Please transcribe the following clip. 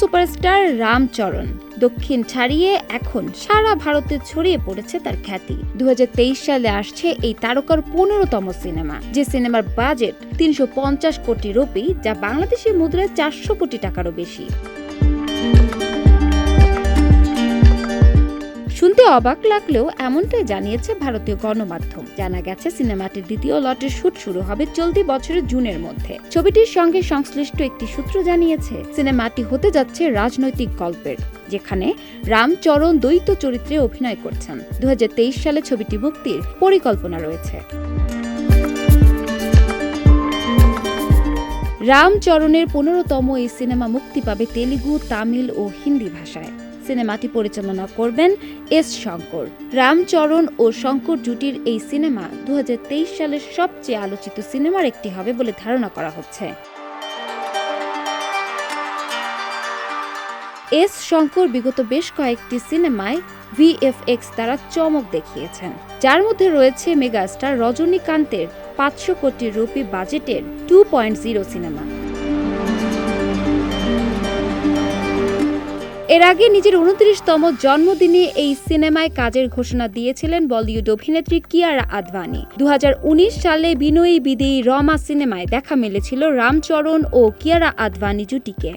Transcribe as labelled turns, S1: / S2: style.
S1: Superstar Ram Charan. দক্ষিণ ছাড়িয়ে এখন সারা ভারতে ছড়িয়ে পড়েছে তার খ্যাতি। দু হাজার তেইশ সালে আসছে এই তারকার পনেরোতম সিনেমা। যে সিনেমার বাজেট তিনশো পঞ্চাশ কোটি রুপি, যা বাংলাদেশের মুদ্রায় চারশো কোটি টাকারও বেশি। শুনতে অবাক লাগলেও এমনটাই জানিয়েছে ভারতীয় গণমাধ্যম। জানা গেছে, সিনেমাটির দ্বিতীয় লটের শুট শুরু হবে চলতি বছরের জুনের মধ্যে। ছবিটির সঙ্গে সংশ্লিষ্ট একটি সূত্র জানিয়েছে, সিনেমাটি হতে যাচ্ছে রাজনৈতিক গল্পের, যেখানে রামচরণ দ্বৈত চরিত্রে অভিনয় করছেন। দুই হাজার তেইশ সালে ছবিটি মুক্তির পরিকল্পনা রয়েছে। রামচরণের পনেরোতম এই সিনেমা মুক্তি পাবে তেলুগু, তামিল ও হিন্দি ভাষায়। সিনেমাটি পরিচালনা করবেন এস শঙ্কর। রামচরণ ও শঙ্কর জুটির এই সিনেমা দু সালের সবচেয়ে আলোচিত সিনেমার একটি হবে বলে ধারণা করা হচ্ছে। এস শঙ্কর বিগত বেশ কয়েকটি সিনেমায় ভিএফএক্স দ্বারা চমক দেখিয়েছেন। যার মধ্যে রয়েছে মেগাস্টার রজনীকান্তের পাঁচশো কোটি রুপি বাজেটের টু পয়েন্ট জিরো সিনেমা। এর আগে নিজের উনত্রিশতম জন্মদিনে এই সিনেমায় কাজের ঘোষণা দিয়েছিলেন বলিউড অভিনেত্রী কিয়ারা আদভানি। দু হাজার উনিশ সালে বিনয়ী বিদেয়ী রমা সিনেমায় দেখা মিলেছিল রামচরণ ও কিয়ারা আদভানি জুটিকে।